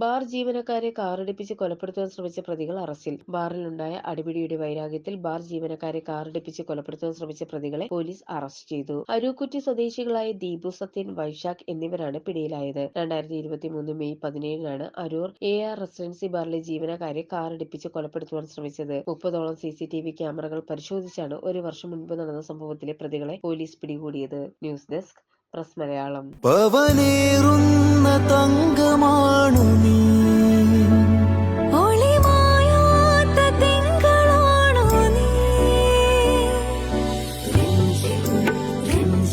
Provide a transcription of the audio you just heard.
Bar ജീവനക്കാരെ കാറിടിപ്പിച്ച് കൊലപ്പെടുത്താൻ ശ്രമിച്ച പ്രതികൾ അറസ്റ്റിൽ. ബാറിലുണ്ടായ അടിപിടിയുടെ വൈരാഗ്യത്തിൽ ബാർ ജീവനക്കാരെ കാറിടിപ്പിച്ച് കൊലപ്പെടുത്താൻ ശ്രമിച്ച പ്രതികളെ പോലീസ് അറസ്റ്റ് ചെയ്തു. അരൂക്കുറ്റി സ്വദേശികളായ ദീപു സത്യൻ വൈശാഖ് എന്നിവരാണ് പിടിയിലായത്. രണ്ടായിരത്തി ഇരുപത്തിമൂന്ന് മെയ് പതിനേഴിനാണ് അരൂർ എ ആർ റെസിഡൻസി ബാറിലെ ജീവനക്കാരെ കാറിടിപ്പിച്ച് കൊലപ്പെടുത്തുവാൻ ശ്രമിച്ചത്. മുപ്പതോളം സി സി ടി വി ക്യാമറകൾ പരിശോധിച്ചാണ് ഒരു വർഷം മുൻപ് നടന്ന സംഭവത്തിലെ പ്രതികളെ പോലീസ് പിടികൂടിയത്. News desk press Malayalam.